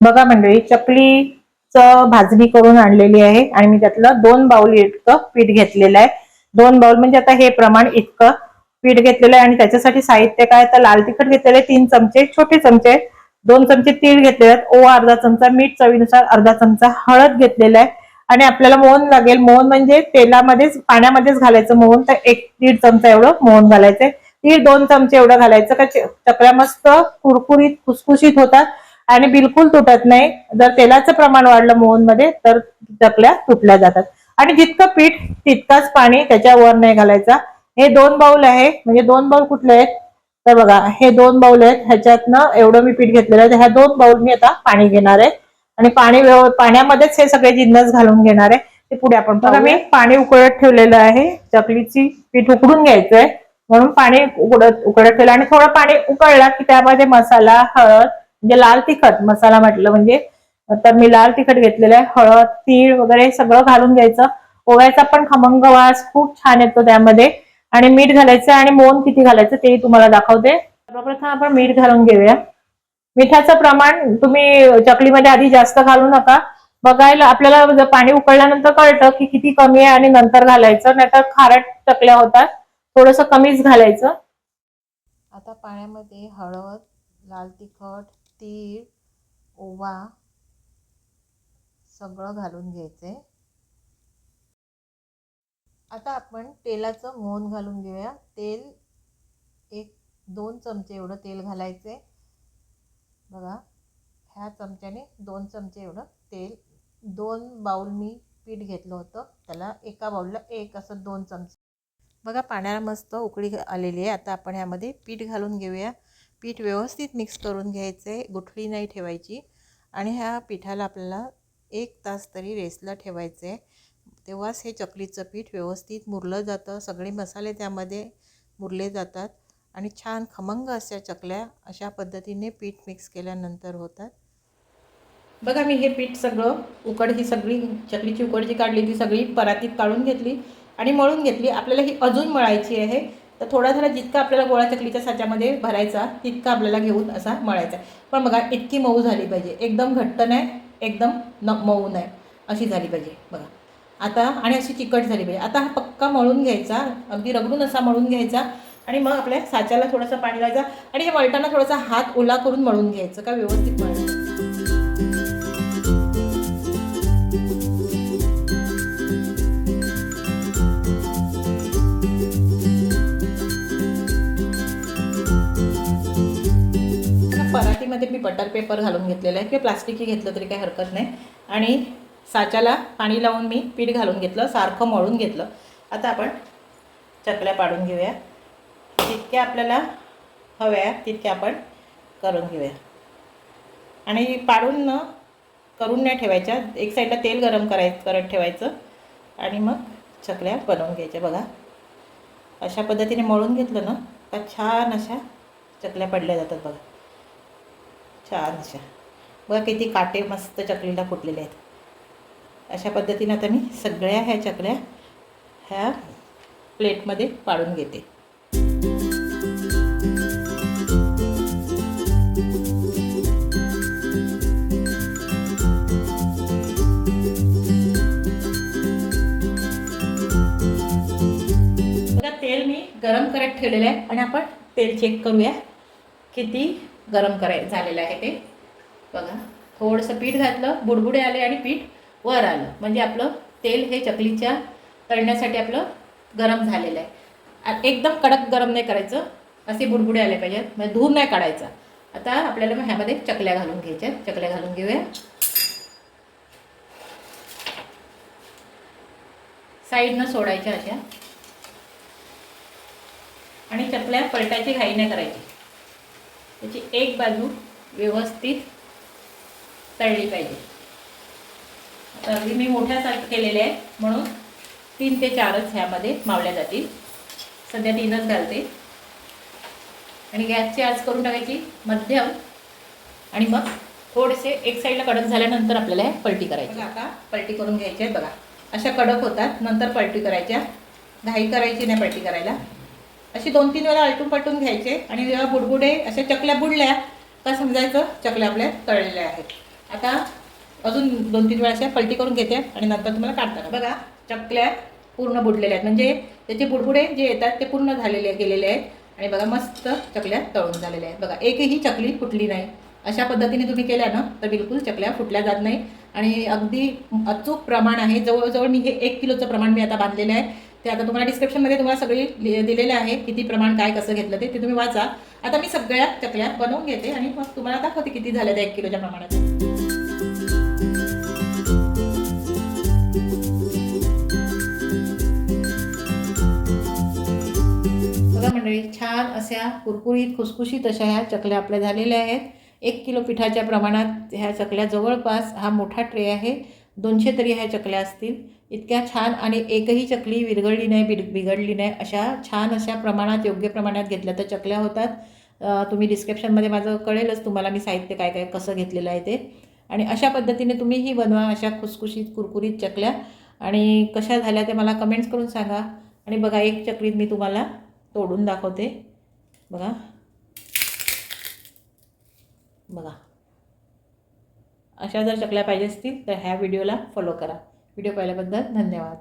बघा मंडळी च भाजणी करून आणलेली आहे आणि मी त्यातलं दोन बाउल इतकं पीठ घेतलेलं आहे. दोन बाउल म्हणजे आता हे प्रमाण इतकं पीठ घेतलेलं आहे आणि त्याच्यासाठी साहित्य काय तर लाल तिखट घेतलेले तीन चमचे छोटे चमचे. दोन चमचे तीळ घेतलेले आहेत ओवा अर्धा चमचा मीठ चवीनुसार अर्धा चमचा हळद घेतलेला आहे. आणि आपल्याला मोहन लागेल. मोहन म्हणजे तेलामध्येच पाण्यामध्येच घालायचं मोहन. तर एक दीड चमचा एवढं मोहन घालायचंय. तीळ दोन चमचे एवढं घालायचं का? चकल्या मस्त कुरकुरीत खुसखुशीत होतात. आणि बिलकुल तुटत नाही. जर तेलाचं प्रमाण वाढलं मोहनमध्ये तर चकल्या तुटल्या जातात. आणि जितकं पीठ तितकाच पाणी त्याच्यावर नाही घालायचा. हे दोन बाउल आहे म्हणजे दोन बाउल कुठले आहेत? तर बघा हे दोन बाउल आहेत. ह्याच्यातनं एवढं मी पीठ घेतलेलं आहे. तर ह्या दोन बाउल मी आता पाणी घेणार आहे. आणि पाणी पाण्यामध्येच हे सगळे जिन्नस घालून घेणार आहे. ते पुढे आपण बघा मी पाणी उकळत ठेवलेलं आहे. चकलीची पीठ उकडून घ्यायचंय. म्हणून पाणी उकडत उकडत ठेवलं. आणि थोडं पाणी उकळलं की त्यामध्ये मसाला हळद म्हणजे लाल तिखट मसाला म्हटलं म्हणजे तर मी लाल तिखट घेतलेलं आहे हळद तीळ वगैरे सगळं घालून घ्यायचं. ओव्याचा पण खमंग वास खूप छान येतो त्यामध्ये. आणि मीठ घालायचं आणि मोन किती घालायचं तेही तुम्हाला दाखवते. सर्वप्रथम आपण मीठ घालून घेऊया. मिठाचं प्रमाण तुम्ही चकलीमध्ये आधी जास्त घालू नका. बघायला आपल्याला पाणी उकळल्यानंतर कळतं की किती कमी आहे आणि नंतर घालायचं नाहीतर खारट चकल्या होतात. थोडस कमीच घालायचं. आता पाण्यामध्ये हळद लाल तिखट तीळ ओवा सगळं घालून घ्यायचे. आता आपण तेलाचं मोहन घालून घेऊया. तेल एक दोन चमचे एवढं तेल घालायचे. बघा ह्या चमच्याने दोन चमचे एवढं तेल दोन बाउल मी पीठ घेतलं होतं. त्याला एका बाउलला एक असं दोन चमचे. बघा पाण्याला मस्त उकळी आलेली आहे. आता आपण ह्यामध्ये पीठ घालून घेऊया. पीठ व्यवस्थित मिक्स करून घ्यायचं आहे गुठळी नाही ठेवायची. आणि ह्या पिठाला आपल्याला एक तास तरी रेसला ठेवायचं आहे तेव्हाच हे चकलीचं पीठ व्यवस्थित मुरलं जातं. सगळे मसाले त्यामध्ये मुरले जातात. आणि छान खमंग अशा चकल्या अशा पद्धतीने पीठ मिक्स केल्यानंतर होतात. बघा मी हे पीठ सगळं उकड ही सगळी चकलीची उकड जी काढली ती सगळी परातीत काढून घेतली आणि मळून घेतली. आपल्याला ही अजून मळायची आहे. तर थोडा थोडा जितका आपल्याला गोळा चकलीच्या साच्यामध्ये भरायचा तितका आपल्याला घेऊन असा मळायचा. पण बघा इतकी मऊ झाली पाहिजे. एकदम घट्ट नाही एकदम न मऊ नाही. अशी झाली पाहिजे. बघा. आता आणि अशी चिकट झाली पाहिजे. आता हा पक्का मळून घ्यायचा. अगदी रगडून असा मळून घ्यायचा. आणि मग आपल्या साच्याला थोडंसं पाणी लावायचं आणि हे मळताना थोडासा हात ओला करून मळून घ्यायचं. का व्यवस्थित मळायचं पराठीमध्ये मी बटर पेपर घालून घेतलेलं आहे. किंवा प्लास्टिकही घेतलं तरी काही हरकत नाही. आणि साच्याला पाणी लावून मी पीठ घालून घेतलं. सारखं मळून घेतलं. आता आपण चकल्या पाडून घेऊया. जितक्या आपल्याला हव्या तितक्या आपण करून घेऊया. आणि पाडून न करून नाही ठेवायच्या. एक साईडला तेल गरम कराय करत ठेवायचं. आणि मग चकल्या बनवून घ्यायच्या. बघा. अशा पद्धतीने मळून घेतलं ना का छान अशा चकल्या पडल्या जातात बघा. छान अशा बघा किती काटे मस्त चकलीला फुटलेले आहेत. अशा पद्धतीनं आता मी सगळ्या ह्या चकल्या ह्या प्लेटमध्ये पाडून घेते. बघा तेल मी गरम करत ठेवलेलं आहे आणि आपण तेल चेक करूया किती गरम कराय झालेलं आहे ते. बघा थोडंसं पीठ घातलं बुडबुडे आले आणि पीठ वर आलं. म्हणजे आपलं तेल हे चकलीच्या तळण्यासाठी आपलं गरम झालेलं आहे. एकदम कडक गरम नाही करायचं. असे बुडबुडे आले पाहिजेत. म्हणजे धूर नाही काढायचा. आता आपल्याला मग ह्यामध्ये चकल्या घालून घ्यायच्या. चकल्या घालून घेऊया. साईडनं सोडायच्या अशा. आणि चकल्या पलटायची घाई नाही करायची. त्याची एक बाजू व्यवस्थित तळली पाहिजे. आता अगदी मी मोठ्या साईज केलेले आहे म्हणून तीन ते चारच ह्यामध्ये मावल्या जातील. सध्या तीनच घालते. आणि गॅसची आज करून टाकायची मध्यम. आणि मग थोडेसे एक साईडला कडक झाल्यानंतर आपल्याला हे पलटी करायची. आता पलटी करून घ्यायची आहे बघा. अशा कडक होतात नंतर पलटी करायच्या. घाई करायची नाही पलटी करायला. अशी दोन तीन वेळा आलटून पलटून घ्यायचे आणि जेव्हा बुडबुडे अशा चकल्या बुडल्या का समजायचं? चकल्या आपल्या तळलेल्या आहेत. आता अजून दोन तीन वेळा अशा पलटी करून घेते आणि नंतर तुम्हाला काढताना बघा चकल्या पूर्ण बुडलेल्या आहेत. म्हणजे त्याचे बुडबुडे जे येतात ते पूर्ण झालेले गेलेले आहेत. आणि बघा मस्त चकल्या तळून झालेल्या आहेत. बघा एकही चकली फुटली नाही. अशा पद्धतीने तुम्ही केल्या ना तर बिलकुल चकल्या फुटल्या जात नाही आणि अगदी अचूक प्रमाण आहे. जवळजवळ मी हे एक किलोचं प्रमाण मी आता बांधलेलं आहे. ते आता तुम्हाला डिस्क्रिप्शनमध्ये तुम्हाला सगळी लि- दिलेलं आहे किती प्रमाण काय कसं घेतलं ते ते तुम्ही वाचा. आता मी सगळ्या चकल्या बनवून घेते आणि मग तुम्हाला दाखवते किती झाल्या त्या एक किलोच्या प्रमाणात छान अशा कुरकुरीत खुसखुशीत अशा ह्या चकल्या आपल्या झालेल्या आहेत. एक किलो पिठाच्या प्रमाणात ह्या चकल्या जवळपास हा मोठा ट्रे आहे. दोनशे तरी ह्या चकल्या असतील. इतक्या छान आणि एकही चकली विरघळली नाही बिड बिघडली नाही. अशा छान अशा प्रमाणात योग्य प्रमाणात घेतल्या तर चकल्या होतात. तुम्ही डिस्क्रिप्शनमध्ये माझं कळेलच तुम्हाला मी साहित्य काय काय कसं घेतलेलं आहे ते. आणि अशा पद्धतीने तुम्हीही बनवा अशा खुसखुशीत कुरकुरीत चकल्या. आणि कशा झाल्या ते मला कमेंट्स करून सांगा. आणि बघा एक चकलीत मी तुम्हाला तोडून दाखवते. बघा. बघा. अशा जर चकल्या पाहिजे असतील तर ह्या व्हिडिओला फॉलो करा. व्हिडिओ पाहिल्याबद्दल धन्यवाद.